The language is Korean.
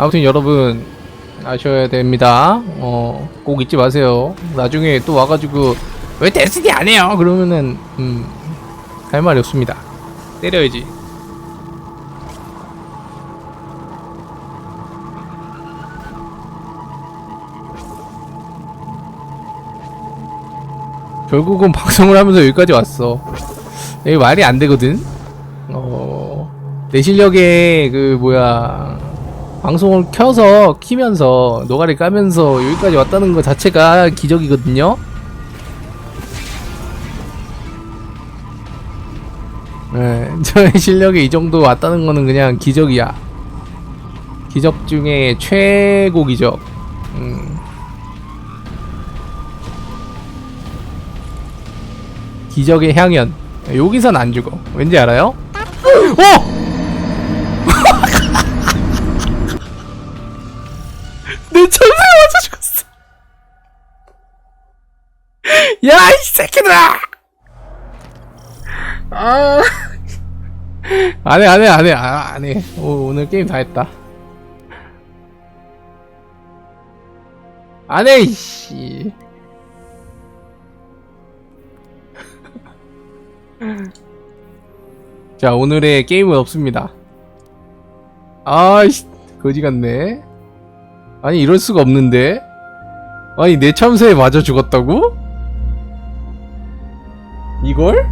아무튼 여러분 아셔야 됩니다. 어, 꼭 잊지 마세요. 나중에 또 와가지고 왜 데스티 안 해요? 그러면은 음, 할 말이 없습니다. 때려야지. 결국은 방송을 하면서 여기까지 왔어. 이게 말이 안 되거든. 어, 내 실력에 그 뭐야 방송을 켜서 키면서 노가리 까면서 여기까지 왔다는 것 자체가 기적이거든요. 네, 저의 실력에 이 정도 왔다는 거는 그냥 기적이야. 기적 중에 최고 기적. 음. 기적의 향연. 여기선 안 죽어. 왠지 알아요? 어! 내 천사에 맞아 죽었어. 야, 이 새끼들아! 아. 안 해, 안 해, 안 해, 아, 안 해. 오, 오늘 게임 다 했다. 안 해, 이씨. 자, 오늘의 게임은 없습니다. 아이씨, 거지 같네. 아니, 이럴 수가 없는데? 아니, 내 참새에 맞아 죽었다고? 이걸?